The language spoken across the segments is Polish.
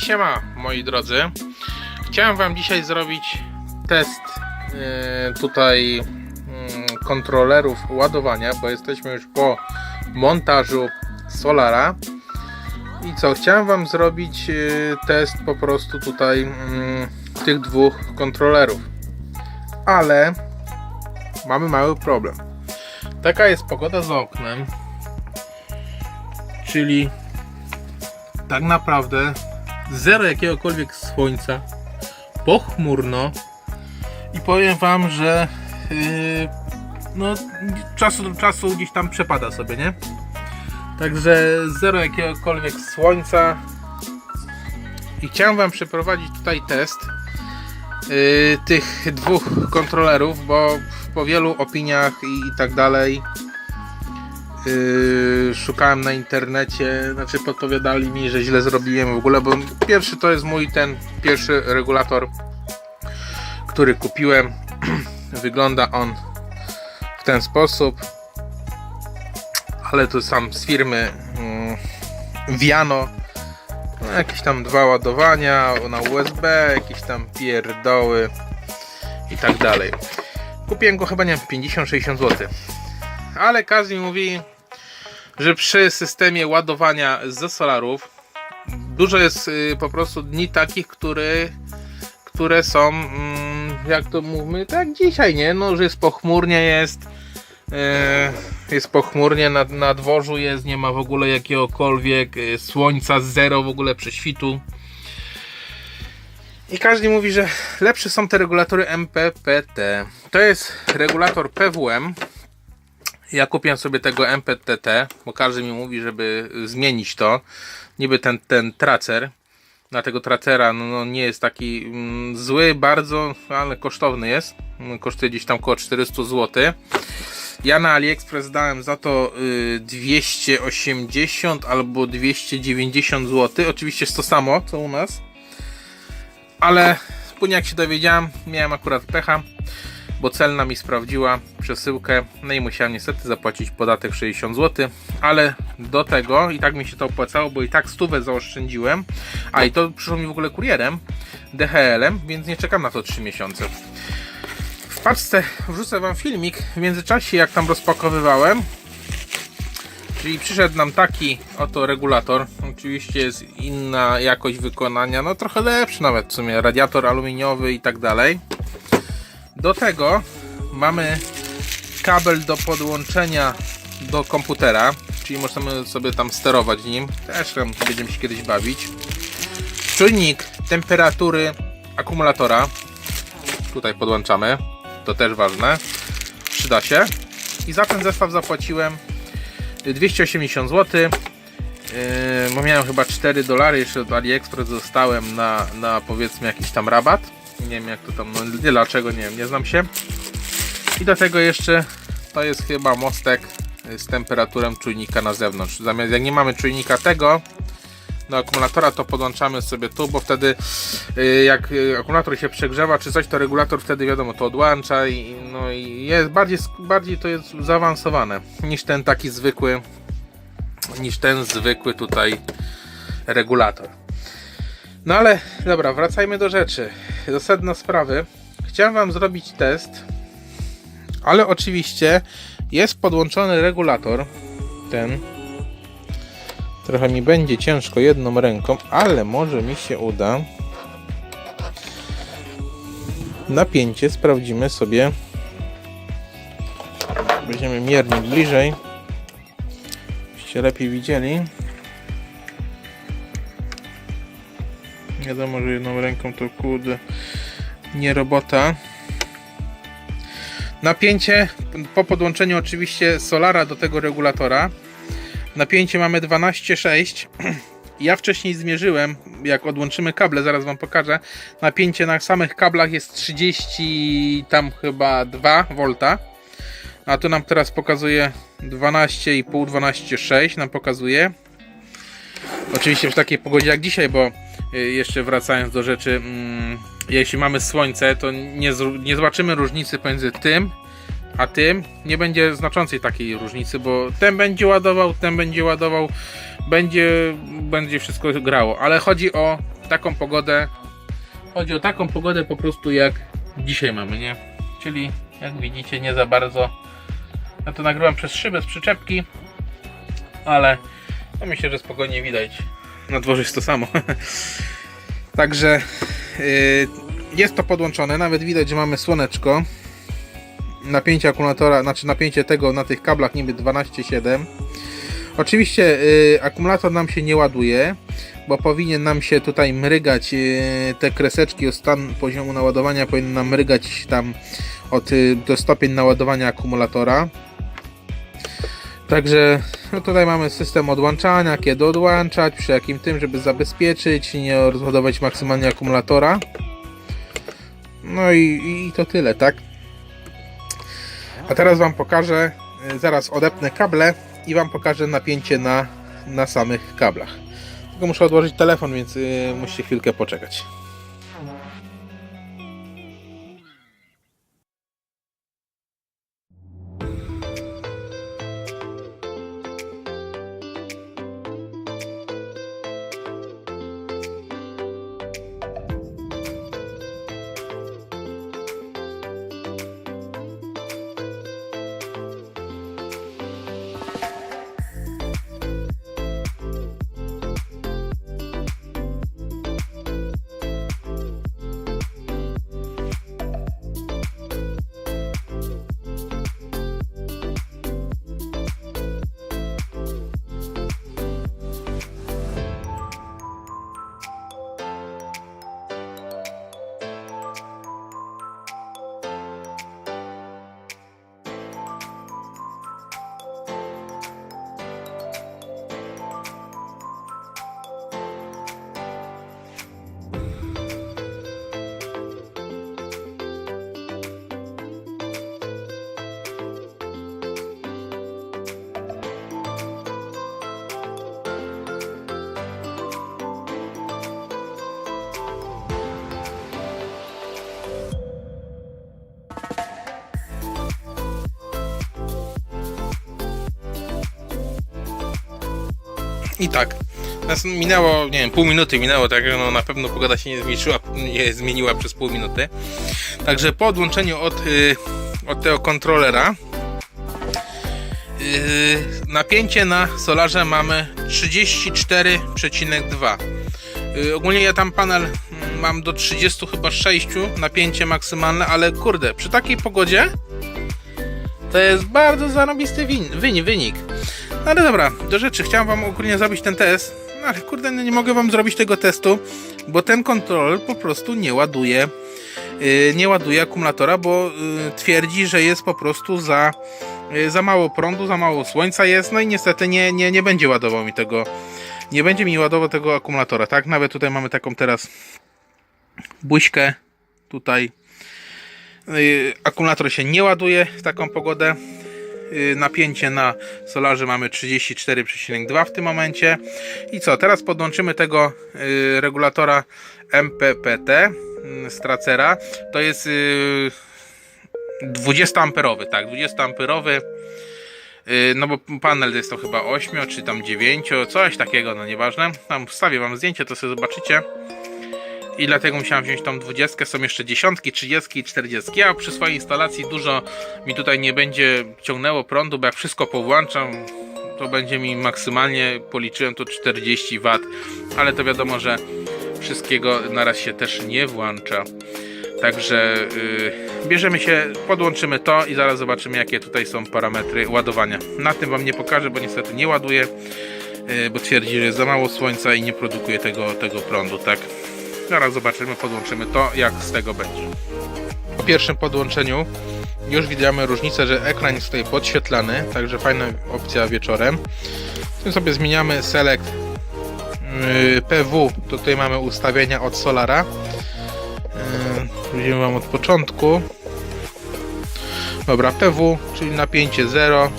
Siema moi drodzy. Chciałem wam dzisiaj zrobić test e, tutaj mm, kontrolerów ładowania, bo jesteśmy już po montażu Solara. I co, chciałem wam zrobić e, test po prostu tutaj mm, tych dwóch kontrolerów. Ale mamy mały problem. Taka jest pogoda za oknem. Czyli tak naprawdę zero jakiegokolwiek słońca, pochmurno i powiem Wam, że yy, no, czasu do czasu gdzieś tam przepada sobie, nie? Także zero jakiegokolwiek słońca i chciałem Wam przeprowadzić tutaj test yy, tych dwóch kontrolerów, bo po wielu opiniach i, i tak dalej Yy, szukałem na internecie, znaczy podpowiadali mi, że źle zrobiłem w ogóle, bo pierwszy to jest mój ten pierwszy regulator, który kupiłem. Wygląda on w ten sposób, ale to sam z firmy mm, Viano. No, jakieś tam dwa ładowania na USB, jakieś tam pierdoły i tak dalej. Kupiłem go chyba nie wiem 50-60 zł ale mi mówi, że przy systemie ładowania ze solarów dużo jest y, po prostu dni takich, które, które są, mm, jak to mówimy, tak dzisiaj, nie? No, że jest pochmurnie, jest, y, jest pochmurnie, na, na dworzu jest, nie ma w ogóle jakiegokolwiek y, słońca, zero w ogóle prześwitu. I każdy mówi, że lepsze są te regulatory MPPT. To jest regulator PWM, ja kupiłem sobie tego MPTT, bo każdy mi mówi, żeby zmienić to. Niby ten, ten tracer. Na tego tracera no, no nie jest taki mm, zły bardzo, ale kosztowny jest. Kosztuje gdzieś tam około 400 zł. Ja na AliExpress dałem za to y, 280 albo 290 zł. Oczywiście jest to samo co u nas. Ale później jak się dowiedziałem, miałem akurat pecha bo celna mi sprawdziła przesyłkę, no i musiałem niestety zapłacić podatek 60 zł, ale do tego i tak mi się to opłacało, bo i tak stówę zaoszczędziłem, a i to przyszło mi w ogóle kurierem, DHL-em, więc nie czekam na to 3 miesiące. W paczce wrzucę Wam filmik w międzyczasie jak tam rozpakowywałem, Czyli przyszedł nam taki oto regulator. Oczywiście jest inna jakość wykonania, no trochę lepszy nawet w sumie, radiator aluminiowy i tak dalej. Do tego mamy kabel do podłączenia do komputera, czyli możemy sobie tam sterować nim. Też tam będziemy się kiedyś bawić. Czujnik temperatury akumulatora. Tutaj podłączamy. To też ważne. Przyda się. I za ten zestaw zapłaciłem 280 zł. Yy, miałem chyba 4 dolary jeszcze od AliExpress dostałem na, na powiedzmy jakiś tam rabat nie wiem jak to tam, no dlaczego, nie wiem, nie znam się. I do tego jeszcze to jest chyba mostek z temperaturą czujnika na zewnątrz. Zamiast jak nie mamy czujnika tego do akumulatora, to podłączamy sobie tu, bo wtedy y, jak akumulator się przegrzewa czy coś, to regulator wtedy wiadomo to odłącza i, no, i jest bardziej, bardziej to jest zaawansowane niż ten taki zwykły niż ten zwykły tutaj regulator. No ale dobra, wracajmy do rzeczy. Do sprawy. Chciałem Wam zrobić test, ale oczywiście jest podłączony regulator. Ten. Trochę mi będzie ciężko jedną ręką, ale może mi się uda. Napięcie sprawdzimy sobie. Weźmiemy miernik bliżej. Byście lepiej widzieli. Wiadomo, że jedną ręką to kurde nie robota. Napięcie po podłączeniu oczywiście solara do tego regulatora. Napięcie mamy 12,6. Ja wcześniej zmierzyłem, jak odłączymy kable, zaraz wam pokażę. Napięcie na samych kablach jest 30 tam chyba 2 V. A tu nam teraz pokazuje 12,5, 12,6 nam pokazuje. Oczywiście w takiej pogodzie jak dzisiaj, bo Y, jeszcze wracając do rzeczy, mm, jeśli mamy słońce, to nie, nie zobaczymy różnicy pomiędzy tym a tym. Nie będzie znaczącej takiej różnicy, bo ten będzie ładował, ten będzie ładował, będzie, będzie wszystko grało. Ale chodzi o taką pogodę. Chodzi o taką pogodę po prostu jak dzisiaj mamy, nie? Czyli jak widzicie nie za bardzo. Ja to nagrywam przez szybę z przyczepki, ale no myślę, że spokojnie widać. Na dworze jest to samo. Także yy, jest to podłączone, nawet widać, że mamy słoneczko. Napięcie akumulatora, znaczy napięcie tego na tych kablach niby 12,7. Oczywiście yy, akumulator nam się nie ładuje, bo powinien nam się tutaj mrygać yy, te kreseczki o stan poziomu naładowania powinny nam mrygać tam od do stopień naładowania akumulatora. Także no tutaj mamy system odłączania, kiedy odłączać, przy jakim tym, żeby zabezpieczyć, nie rozładować maksymalnie akumulatora. No i, i to tyle, tak? A teraz Wam pokażę, y, zaraz odepnę kable i Wam pokażę napięcie na, na samych kablach. Tylko muszę odłożyć telefon, więc y, musicie chwilkę poczekać. I tak. Minęło, nie wiem, pół minuty minęło, tak no na pewno pogoda się nie zmieniła, nie zmieniła przez pół minuty. Także po odłączeniu od, y, od tego kontrolera y, napięcie na solarze mamy 34,2. Y, ogólnie ja tam panel mm, mam do 30 chyba 6 napięcie maksymalne, ale kurde, przy takiej pogodzie to jest bardzo zarobisty win, wynik, wynik. No ale dobra, do rzeczy. Chciałem wam ogólnie zrobić ten test, no ale kurde, no nie mogę wam zrobić tego testu, bo ten kontroler po prostu nie ładuje yy, nie ładuje akumulatora, bo yy, twierdzi, że jest po prostu za, yy, za mało prądu, za mało słońca jest, no i niestety nie, nie, nie będzie ładował mi tego nie będzie mi ładował tego akumulatora, tak? Nawet tutaj mamy taką teraz buźkę tutaj Yy, akumulator się nie ładuje w taką pogodę. Yy, Napięcie na solarze mamy 34,2 w tym momencie. I co? Teraz podłączymy tego yy, regulatora MPPT z Tracera. To jest 20 amperowy, tak, 20 amperowy. No bo panel jest to chyba 8 czy tam 9, coś takiego, no nieważne. Tam wstawię wam zdjęcie, to sobie zobaczycie i dlatego musiałem wziąć tą 20. Są jeszcze dziesiątki, 30 i 40. A przy swojej instalacji dużo mi tutaj nie będzie ciągnęło prądu, bo jak wszystko powłączam, to będzie mi maksymalnie, policzyłem to 40 W, ale to wiadomo, że wszystkiego naraz się też nie włącza. Także yy, bierzemy się, podłączymy to i zaraz zobaczymy jakie tutaj są parametry ładowania. Na tym Wam nie pokażę, bo niestety nie ładuje, yy, bo twierdzi, że jest za mało słońca i nie produkuje tego, tego prądu, tak? Zaraz zobaczymy, podłączymy to, jak z tego będzie. Po pierwszym podłączeniu już widzimy różnicę, że ekran jest tutaj podświetlany, także fajna opcja wieczorem. Tu sobie zmieniamy select yy, PW, tutaj mamy ustawienia od Solara. Yy, Widzimy Wam od początku. Dobra, PW, czyli napięcie 0,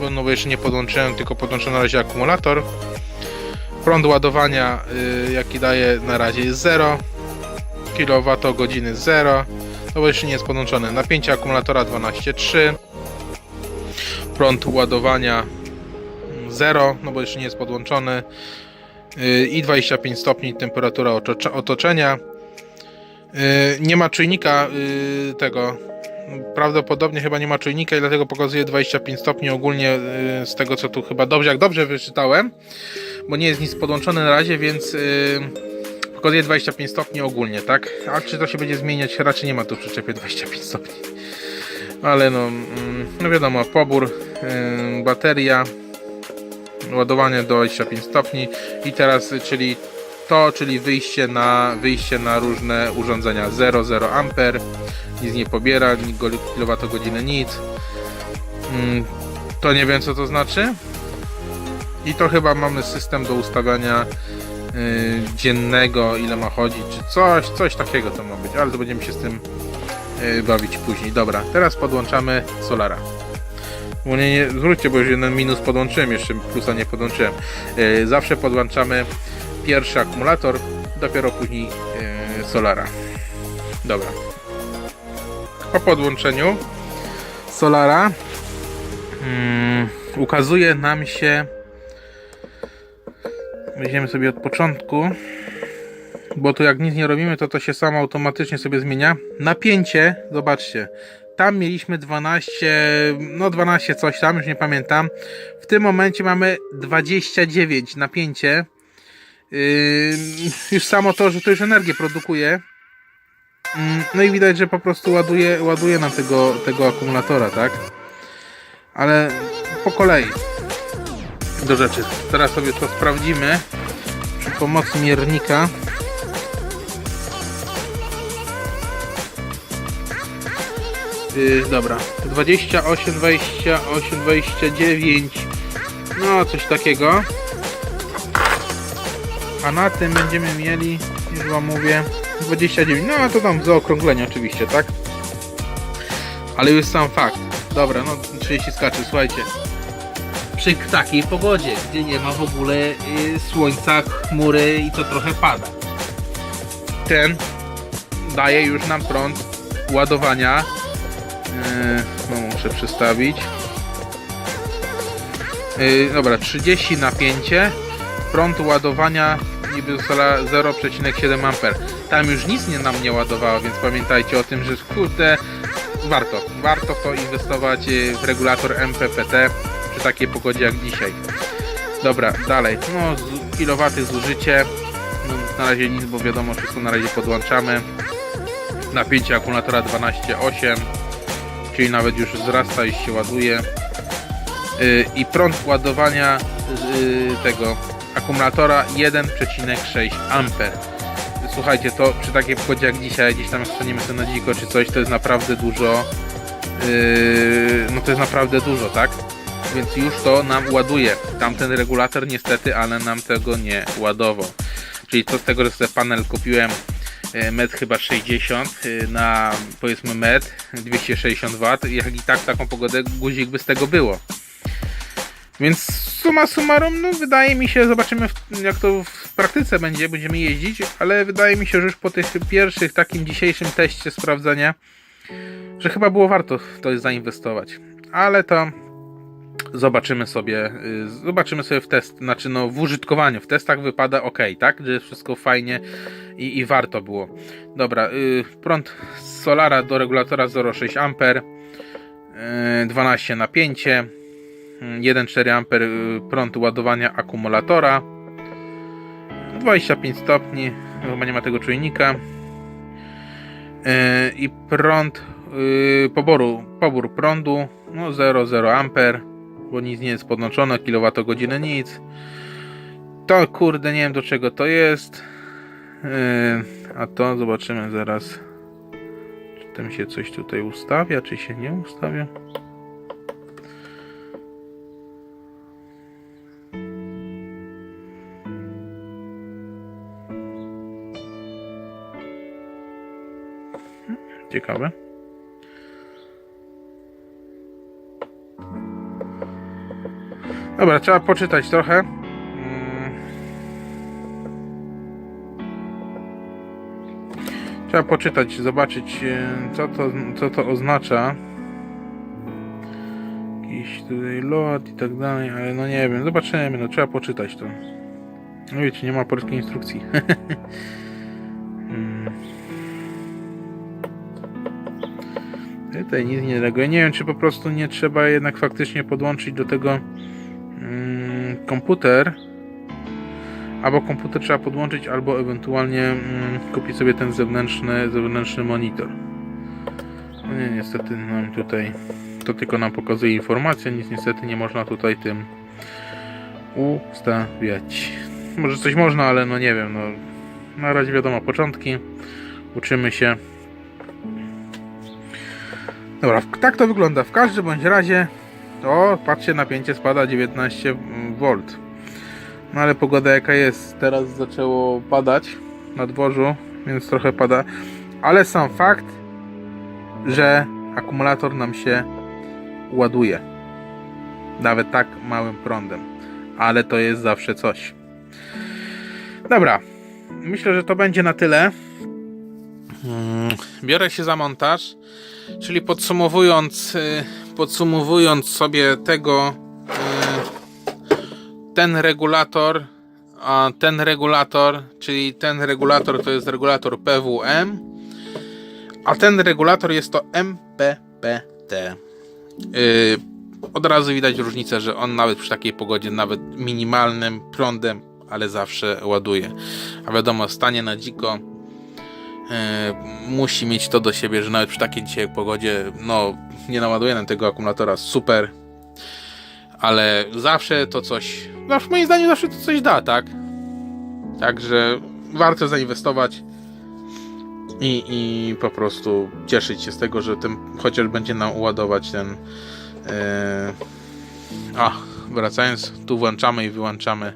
bo no bo jeszcze nie podłączyłem, tylko podłączyłem na razie akumulator. Prąd ładowania y, jaki daje na razie jest 0 kWh 0 to jeszcze nie jest podłączone napięcie akumulatora 12,3 prąd ładowania 0 no bo jeszcze nie jest podłączony yy, i 25 stopni temperatura otoczenia. Yy, nie ma czujnika yy, tego. Prawdopodobnie chyba nie ma czujnika i dlatego pokazuje 25 stopni ogólnie z tego co tu chyba dobrze, jak dobrze wyczytałem, bo nie jest nic podłączone na razie, więc yy, pokazuje 25 stopni ogólnie, tak? A czy to się będzie zmieniać? Raczej nie ma tu przyczepie 25 stopni. Ale no, mm, no wiadomo, pobór, yy, bateria, ładowanie do 25 stopni i teraz, czyli to, czyli wyjście na, wyjście na różne urządzenia 0,0 amper, nic nie pobiera, kilowatogodziny, nic. Mm, To nie wiem co to znaczy. I to chyba mamy system do ustawiania y, dziennego, ile ma chodzić, czy coś, coś takiego to ma być, ale to będziemy się z tym y, bawić później. Dobra, teraz podłączamy Solara. Bo nie, nie, zwróćcie, bo już jeden minus podłączyłem, jeszcze plusa nie podłączyłem. Y, zawsze podłączamy pierwszy akumulator, dopiero później y, Solara. Dobra. Po podłączeniu Solara mm, ukazuje nam się Weźmiemy sobie od początku bo tu jak nic nie robimy to to się samo automatycznie sobie zmienia. Napięcie, zobaczcie tam mieliśmy 12 no 12 coś tam, już nie pamiętam. W tym momencie mamy 29 napięcie. Yy, już samo to, że to już energię produkuje. Mm, No i widać, że po prostu ładuje, ładuje nam tego, tego akumulatora, tak? Ale po kolei do rzeczy. Teraz sobie to sprawdzimy przy pomocy miernika. Yy, dobra, 28, 28, 29, no coś takiego. A na tym będziemy mieli, już wam mówię, 29. No to tam zaokrąglenie oczywiście, tak? Ale już sam fakt. Dobra, no 30 skaczy, słuchajcie. Przy takiej pogodzie, gdzie nie ma w ogóle y, słońca, chmury i to trochę pada. Ten daje już nam prąd ładowania. Yy, no muszę przestawić. Yy, dobra, 30 napięcie. Prąd ładowania niby została 0,7 A. Tam już nic nie nam nie ładowało, więc pamiętajcie o tym, że kurde, warto. Warto w to inwestować y, w regulator MPPT przy takiej pogodzie jak dzisiaj. Dobra, dalej. No, z- kilowaty zużycie. No, na razie nic, bo wiadomo, wszystko na razie podłączamy. Napięcie akumulatora 12,8 czyli nawet już wzrasta i się ładuje. Yy, I prąd ładowania yy, tego akumulatora 1,6 A. Słuchajcie, to przy takiej pogodzie jak dzisiaj, gdzieś tam jak staniemy sobie na dziko czy coś, to jest naprawdę dużo. Yy, no to jest naprawdę dużo, tak? Więc już to nam ładuje. Tamten regulator niestety, ale nam tego nie ładował. Czyli to z tego, że sobie panel kupiłem e, metr chyba 60 e, na powiedzmy metr 260 W, jak i tak taką pogodę guzik by z tego było. Więc suma summarum, no wydaje mi się, zobaczymy jak to w praktyce będzie, będziemy jeździć, ale wydaje mi się, że już po tych pierwszych takim dzisiejszym teście sprawdzenia, że chyba było warto to zainwestować. Ale to zobaczymy sobie, y, zobaczymy sobie w test, znaczy no w użytkowaniu, w testach wypada ok, tak? Że wszystko fajnie i, i warto było. Dobra, y, prąd z Solara do regulatora 0,6 A, y, 12 napięcie, y, 1,4 A y, prąd ładowania akumulatora, 25 stopni, chyba nie ma tego czujnika i prąd poboru, pobór prądu no 0,0 A bo nic nie jest podłączone, kilowatogodziny nic. To kurde, nie wiem do czego to jest. Yy, a to zobaczymy zaraz. Czy tym się coś tutaj ustawia, czy się nie ustawia. Ciekawe. Dobra, trzeba poczytać trochę. Mm. Trzeba poczytać, zobaczyć e, co to, co to oznacza. Jakiś tutaj lot i tak dalej, ale no nie wiem, zobaczymy, no trzeba poczytać to. No wiecie, nie ma polskiej instrukcji. Hmm. Tutaj nic nie reaguje. Nie wiem, czy po prostu nie trzeba jednak faktycznie podłączyć do tego komputer. Albo komputer trzeba podłączyć, albo ewentualnie mm, kupić sobie ten zewnętrzny, zewnętrzny monitor. No nie, niestety nam tutaj to tylko nam pokazuje informację, nic niestety nie można tutaj tym ustawiać. Może coś można, ale no nie wiem, no na razie wiadomo początki, uczymy się. Dobra, tak to wygląda. W każdym bądź razie, o, patrzcie, napięcie spada 19 V. No ale pogoda jaka jest, teraz zaczęło padać na dworzu, więc trochę pada. Ale sam fakt, że akumulator nam się ładuje. Nawet tak małym prądem. Ale to jest zawsze coś. Dobra. Myślę, że to będzie na tyle. Mm, Biorę się za montaż. Czyli podsumowując, y, podsumowując sobie tego, y, ten regulator, a ten regulator, czyli ten regulator to jest regulator PWM, a ten regulator jest to MPPT. Y, Od razu widać różnicę, że on nawet przy takiej pogodzie, nawet minimalnym prądem, ale zawsze ładuje. A wiadomo, stanie na dziko musi mieć to do siebie, że nawet przy takiej dzisiaj pogodzie, no nie naładuje nam tego akumulatora super, ale zawsze to coś, no moim zdaniem zawsze to coś da, tak? Także warto zainwestować i, i po prostu cieszyć się z tego, że ten chociaż będzie nam ładować ten e, a, wracając, tu włączamy i wyłączamy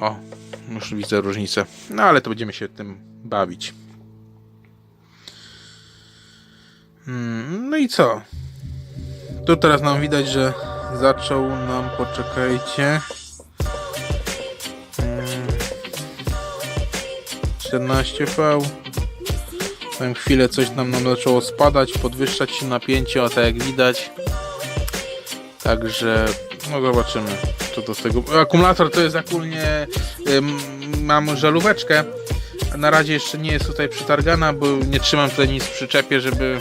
o, już widzę różnicę. No ale to będziemy się tym bawić. No i co? Tu teraz nam widać, że zaczął nam, poczekajcie. Mm, 14V. Tam chwilę coś nam, nam zaczęło spadać, podwyższać się napięcie, o tak jak widać. Także no zobaczymy, co z tego. Akumulator to jest ogólnie. Mam żaróweczkę. Na razie jeszcze nie jest tutaj przytargana, bo nie trzymam tutaj nic w przyczepie, żeby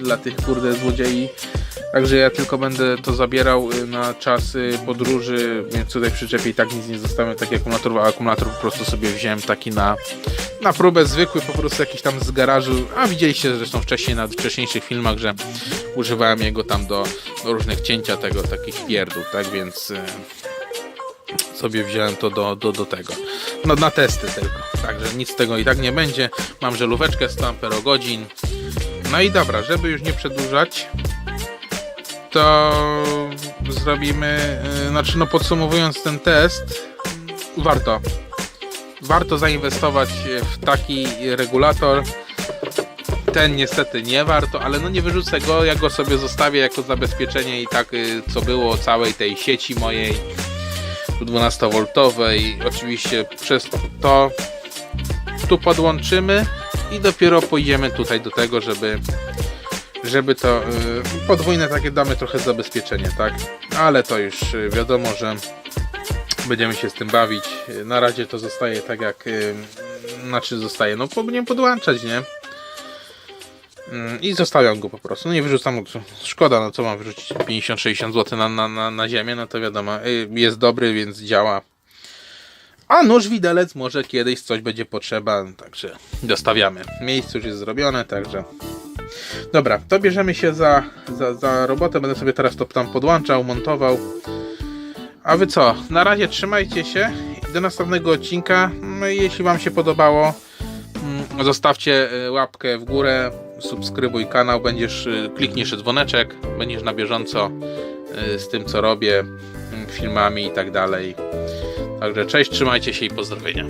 dla tych kurde złodziei. Także ja tylko będę to zabierał y, na czas podróży, więc tutaj w przyczepie i tak nic nie zostawiam, taki akumulator, a akumulator po prostu sobie wziąłem taki na, na próbę zwykły, po prostu jakiś tam z garażu, a widzieliście zresztą wcześniej na wcześniejszych filmach, że używałem jego tam do, do różnych cięcia tego, takich pierdół, tak więc y, sobie wziąłem to do, do, do tego. No na testy tylko. Także nic z tego i tak nie będzie. Mam żelóweczkę 100 amperogodzin. No i dobra, żeby już nie przedłużać, to zrobimy, y, znaczy no podsumowując ten test, warto. Warto zainwestować w taki regulator. Ten niestety nie warto, ale no nie wyrzucę go, ja go sobie zostawię jako zabezpieczenie i tak y, co było całej tej sieci mojej 12V. Oczywiście przez to tu podłączymy i dopiero pójdziemy tutaj do tego, żeby żeby to y, podwójne takie damy trochę zabezpieczenie, tak? Ale to już y, wiadomo, że będziemy się z tym bawić. Na razie to zostaje tak jak y, znaczy zostaje, no powinien podłączać, nie? Mm, I zostawiam go po prostu. No nie wyrzucam go. Szkoda, no co mam wyrzucić 50-60 zł na, na, na, na ziemię, no to wiadomo, y, jest dobry, więc działa. A nóż widelec może kiedyś coś będzie potrzeba, także dostawiamy. Miejsce już jest zrobione, także. Dobra, to bierzemy się za, za, za robotę. Będę sobie teraz to tam podłączał, montował. A wy co? Na razie trzymajcie się. Do następnego odcinka. No jeśli Wam się podobało, mm, zostawcie y, łapkę w górę, subskrybuj kanał, będziesz, y, klikniesz dzwoneczek, będziesz na bieżąco y, z tym co robię, mm, filmami i tak dalej. Także cześć, trzymajcie się i pozdrowienia.